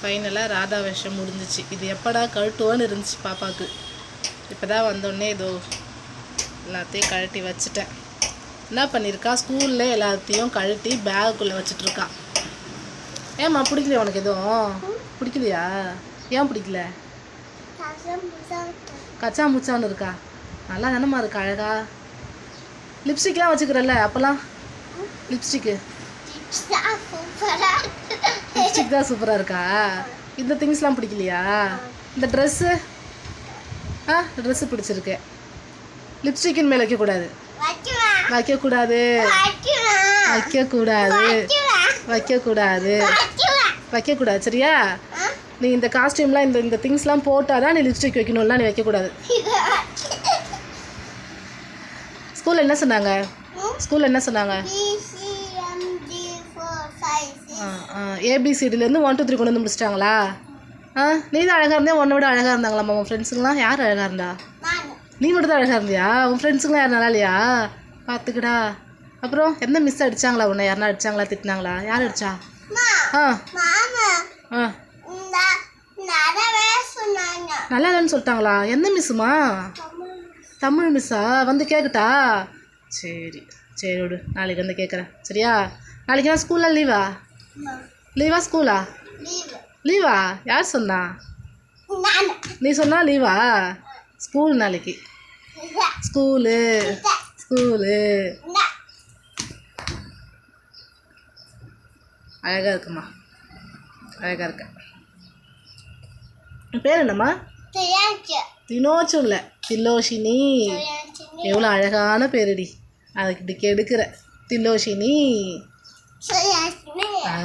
ஃபைனலாக ராதா வேஷம் முடிஞ்சிச்சு. இது எப்படா கழட்டுவோன்னு இருந்துச்சு பாப்பாவுக்கு. இப்போ தான் வந்தோடனே ஏதோ எல்லாத்தையும் கழட்டி வச்சுட்டேன். என்ன பண்ணியிருக்கா ஸ்கூலில் எல்லாத்தையும் கழட்டி பேகுக்குள்ளே வச்சுட்ருக்கா. ஏம்மா பிடிக்கலையா உனக்கு எதுவும்? பிடிக்கலையா? ஏன் பிடிக்கல? கச்சா முச்சான்னு இருக்கா? நல்லா தானம்மா இருக்கா அழகா. லிப்ஸ்டிக்லாம் வச்சுக்கிறல்ல அப்போல்லாம்? லிப்ஸ்டிக்கு லிப்ஸ்டிக் தான் சூப்பராக இருக்கா? இந்த திங்ஸ்லாம் பிடிக்கலையா? இந்த ட்ரெஸ்ஸு ஆ ட்ரெஸ்ஸு பிடிச்சிருக்கு. லிப்ஸ்டிக்கின் மேலே வைக்கக்கூடாது. வைக்கக்கூடாது. வைக்கக்கூடாது. வைக்கக்கூடாது. வைக்கக்கூடாது சரியா? நீ இந்த காஸ்டியூம்லாம் இந்த இந்த திங்ஸ்லாம் போட்டால் தான் நீ லிப்ஸ்டிக் வைக்கணும்லாம் நீ வைக்கக்கூடாது. ஸ்கூலில் என்ன சொன்னாங்க? ஸ்கூலில் என்ன சொன்னாங்க? ஏபிசிடிலேருந்து ஒன் டூ த்ரீ கொண்டு வந்து முடிச்சிட்டாங்களா? ஆ நீ தான் அழகாக இருந்தே உன்னை விட அழகாக இருந்தாங்களாம்மா உன் ஃப்ரெண்ட்ஸுங்களாம் யார் அழகாக இருந்தா? நீ மட்டும் தான் அழகாக இருந்தியா? உன் ஃப்ரெண்ட்ஸுங்களாம் யாரும் நல்லா இல்லையா? பார்த்துக்கடா அப்புறம் எந்த மிஸ் அடிச்சாங்களா உன்னை? யாருனா அடிச்சாங்களா? திட்டினாங்களா? யார் அடிச்சா? ஆ. ஆ. நல்லா இல்லைன்னு சொல்லிட்டாங்களா? எந்த மிஸ்ஸுமா தமிழ் மிஸ்ஸா வந்து கேட்கட்டா சரி. சரி விடு. நாளைக்கு வந்து கேட்குறேன் சரியா? நாளைக்கு நான் ஸ்கூலில் லீவா லீவா? ஸ்கூலா? லீவா? யார் சொன்னா? நீ சொன்னா லீவா? ஸ்கூல் நாளைக்கு. ஸ்கூலு. ஸ்கூலு. அழகாக இருக்குமா? அழகாக இருக்க. பேர் என்னம்மா? தினோச்சும் இல்லை. தில்லோஷினி. எவ்வளோ அழகான பேருடி. அதுக்கு இப்படி கெடுக்கிற திலோஷினி ஆ